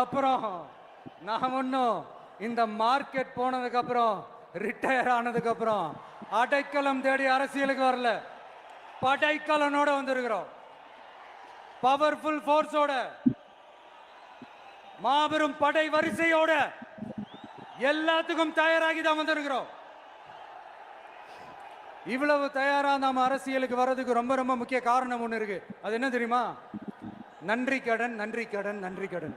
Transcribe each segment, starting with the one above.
அப்புறம் நான் ஒன்றும் இந்த மார்க்கெட் போனதுக்கப்புறம் ரிட்டையர் ஆனதுக்கப்புறம் அடைக்கலம் தேடி அரசியலுக்கு வரல. படைக்கலனோட வந்திருக்கிறோம். பவர்ஃபுல் ஃபோர்ஸோட மாபெரும் படை வரிசையோட எல்லாத்துக்கும் தயாராகி தான் வந்திருக்கிறோம். இவ்வளவு தயாரா நாம அரசியலுக்கு வர்றதுக்கு ரொம்ப ரொம்ப முக்கிய காரணம் ஒன்று இருக்கு. அது என்ன தெரியுமா? நன்றி கடன் நன்றி கடன் நன்றி கடன்.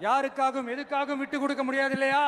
யாருக்காகவும் எதுக்காகவும் விட்டு கொடுக்க முடியாது இல்லையா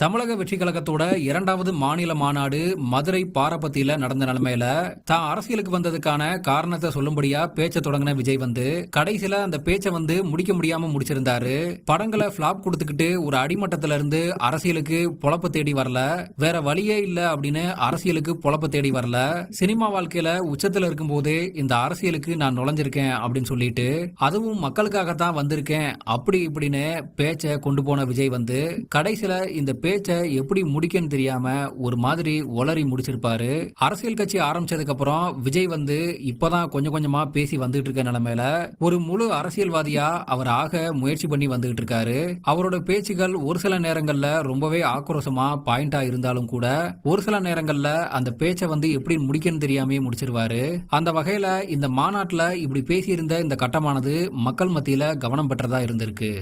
தமிழக வெற்றி கழகத்தோட இரண்டாவது மாநில மாநாடு மதுரை பாரபத்தியில நடந்த நிலைமையில தான் அரசியலுக்கு வந்ததுக்கான காரணத்தை சொல்லும்படியா பேச்ச தொடங்கின விஜய் வந்து கடைசியில அந்த பேச்சை வந்து முடிக்க முடியாம முடிச்சிருந்தாரு. படங்களை பிளாப் கொடுத்துக்கிட்டு ஒரு அடிமட்டத்துல இருந்து அரசியலுக்கு பொழப்ப தேடி வரல. வேற வழியே இல்ல அப்படின்னு அரசியலுக்கு பொழப்ப தேடி வரல. சினிமா வாழ்க்கையில உச்சத்துல இருக்கும்போதே இந்த அரசியலுக்கு நான் நுழைஞ்சிருக்கேன் அப்படின்னு சொல்லிட்டு அதுவும் மக்களுக்காகத்தான் வந்திருக்கேன் அப்படி இப்படின்னு பேச்சை கொண்டு போன விஜய் வந்து கடைசியில இந்த பேச்சை எப்படி முடிக்கன்னு தெரியாம ஒரு மாதிரி ஒளறி முடிச்சிருப்பாரு. அரசியல் கட்சி ஆரம்பிச்சதுக்கு அப்புறம் விஜய் வந்து இப்பதான் கொஞ்சம் கொஞ்சமா பேசி வந்துட்டு இருக்க நிலைமையில ஒரு முழு அரசியல்வாதியா அவர் ஆக முயற்சி பண்ணி வந்துகிட்டு இருக்காரு. அவரோட பேச்சுகள் ஒரு சில நேரங்கள்ல ரொம்பவே ஆக்ரோஷமா பாயிண்டா இருந்தாலும் கூட ஒரு சில நேரங்கள்ல அந்த பேச்சை வந்து எப்படி முடிக்கன்னு தெரியாமே முடிச்சிருவாரு. அந்த வகையில இந்த மாநாட்டுல இப்படி பேசியிருந்த இந்த கட்டமானது மக்கள் மத்தியில கவனம் பெற்றதா இருந்திருக்கு.